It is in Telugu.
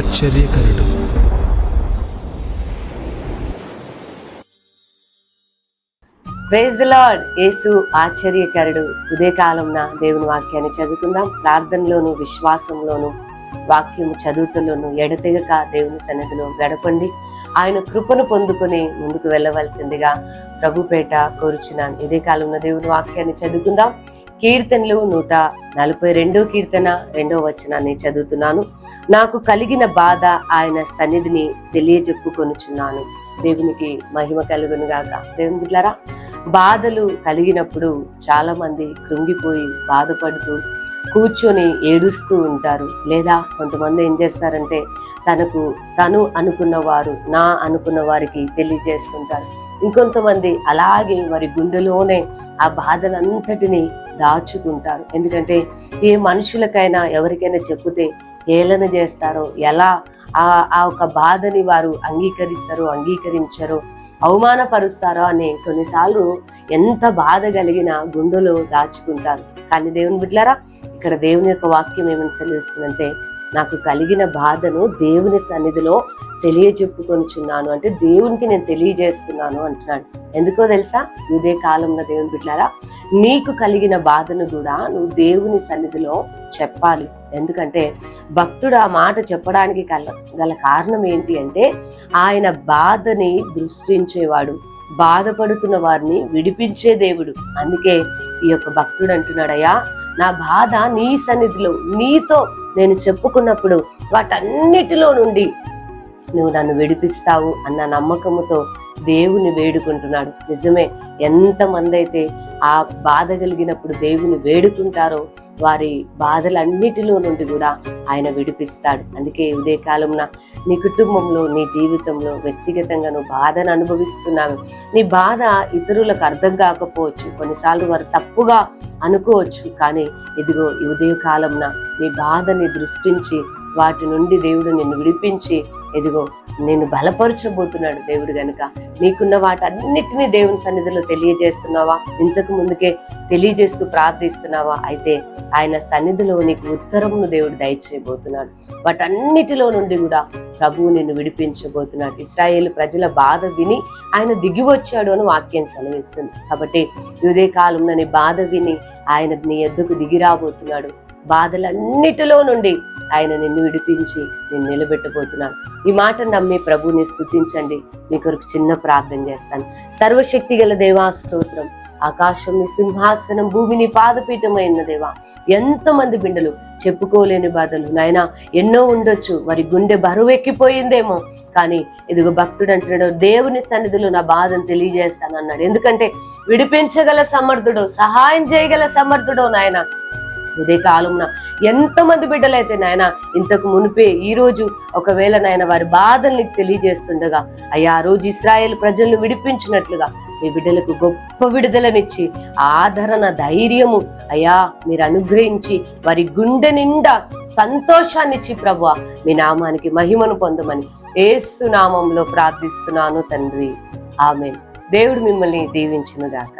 ఆశ్చర్యకరుడు. ప్రేజ్ లార్డ్ యేసు ఆశ్చర్యకరుడు. ఉదయకాలంన దేవుని వాక్యాన్ని చదువుకుందాం. ప్రార్థనలోను విశ్వాసంలోను వాక్యము చదువుతులోను ఎడతెగక దేవుని సన్నిధిలో గడపండి. ఆయన కృపను పొందుకొని ముందుకు వెళ్ళవలసిందిగా ప్రభుపేట కోరుచున్నాను. ఇదే కాలంలో దేవుని వాక్యాన్ని చదువుకుందాం. కీర్తనలు నూట నలభై రెండో కీర్తన రెండో వచనాన్ని చదువుతున్నాను. నాకు కలిగిన బాధ ఆయన సన్నిధిని తెలియజెప్పుకొనుచున్నాను. దేవునికి మహిమ కలుగును గాక. దేవుని బిడ్డలారా బాధలు కలిగినప్పుడు చాలా మంది కృంగిపోయి బాధపడుతూ కూర్చొని ఏడుస్తూ ఉంటారు. లేదా కొంతమంది ఏం చేస్తారంటే తనకు తను అనుకున్న వారు నా అనుకున్న వారికి తెలియజేస్తుంటారు. ఇంకొంతమంది అలాగే వారి గుండెలోనే ఆ బాధలంతటిని దాచుకుంటారు. ఎందుకంటే ఏ మనుషులకైనా ఎవరికైనా చెప్తే ఏలన చేస్తారో ఎలా ఆ ఆ ఒక బాధని వారు అంగీకరిస్తారో అంగీకరించరో అవమానపరుస్తారో అని కొన్నిసార్లు ఎంత బాధ కలిగిన గుండెలో దాచుకుంటారు. కానీ దేవుని బిడ్డలారా ఇక్కడ దేవుని యొక్క వాక్యం ఏమని సెలవిస్తుందంటే నాకు కలిగిన బాధను దేవుని సన్నిధిలో తెలియజెప్పుకొనిచున్నాను. అంటే దేవునికి నేను తెలియజేస్తున్నాను అంటున్నాడు. ఎందుకో తెలుసా? ఇదే కాలంలో దేవుని బిడ్డారా నీకు కలిగిన బాధను కూడా నువ్వు దేవుని సన్నిధిలో చెప్పాలి. ఎందుకంటే భక్తుడు ఆ మాట చెప్పడానికి గల గల కారణం ఏంటి అంటే ఆయన బాధని దృష్టించేవాడు బాధపడుతున్న వారిని విడిపించే దేవుడు. అందుకే ఈ యొక్క భక్తుడు అంటున్నాడయ్యా నా బాధ నీ సన్నిధిలో నీతో నేను చెప్పుకున్నప్పుడు వాటన్నిటిలో నుండి నువ్వు నన్ను విడిపిస్తావు అన్న నమ్మకముతో దేవుని వేడుకుంటున్నాడు. నిజమే ఎంతమంది అయితే ఆ బాధ కలిగినప్పుడు దేవుని వేడుకుంటారో వారి బాధలన్నిటిలో నుండి కూడా ఆయన విడిపిస్తాడు. అందుకే ఉదయ కాలంలో నీ కుటుంబంలో నీ జీవితంలో వ్యక్తిగతంగా నువ్వు బాధను అనుభవిస్తున్నావు. నీ బాధ ఇతరులకు అర్థం కాకపోవచ్చు. కొన్నిసార్లు వారు తప్పుగా అనుకోవచ్చు. కానీ ఇదిగో ఈ ఉదయ కాలంన నీ బాధని దృష్టించి వాటి నుండి దేవుడు నిన్ను విడిపించి ఎదిగో నేను బలపరచబోతున్నాడు దేవుడు గనుక. నీకున్న వాటన్నిటినీ దేవుని సన్నిధిలో తెలియజేస్తున్నావా? ఇంతకు ముందుకే తెలియజేస్తూ ప్రార్థిస్తున్నావా? అయితే ఆయన సన్నిధిలో నీకు ఉత్తరమును దేవుడు దయచేయబోతున్నాడు. వాటన్నిటిలో నుండి కూడా ప్రభువు నిన్ను విడిపించబోతున్నాడు. ఇస్రాయేల్ ప్రజల బాధ విని ఆయన దిగి వచ్చాడు అని వాక్యం సెలవిస్తుంది. కాబట్టి ఇదే కాలంలో నీ బాధ విని ఆయన నీ ఎద్దుకు దిగిరాబోతున్నాడు బాధలన్నిటిలో నుండి ఆయన నిన్ను విడిపించి నేను నిలబెట్టబోతున్నాను. ఈ మాట నమ్మి ప్రభుని స్థుతించండి. మీ కొరకు చిన్న ప్రార్థన చేస్తాను. సర్వశక్తి గల దేవా స్తోత్రం. ఆకాశం నీ సింహాసనం భూమిని పాదపీఠమైన దేవా. ఎంతమంది బిడ్డలు చెప్పుకోలేని బాధలు. నాయన ఎన్నో ఉండొచ్చు వారి గుండె బరువెక్కిపోయిందేమో. కానీ ఇదిగో భక్తుడు అంటున్నాడు దేవుని సన్నిధిలో నా బాధను తెలియజేస్తాను అన్నాడు. ఎందుకంటే విడిపించగల సమర్థుడు సహాయం చేయగల సమర్థుడో నాయన ఇదే కాలంలో ఎంతమంది బిడ్డలైతే నాయన ఇంతకు మునిపే ఈ రోజు ఒకవేళ నాయన వారి బాధల్ని నీకు తెలియజేస్తుండగా అయ్యా ఆ రోజు ఇస్రాయేల్ ప్రజలను విడిపించినట్లుగా మీ బిడ్డలకు గొప్ప విడుదలనిచ్చి ఆదరణ ధైర్యము అయ్యా మీరు అనుగ్రహించి వారి గుండె నిండా సంతోషాన్నిచ్చి ప్రభు మీ నామానికి మహిమను పొందమని ఏసు నామంలో ప్రార్థిస్తున్నాను తండ్రి. ఆమె దేవుడు మిమ్మల్ని దీవించును గాక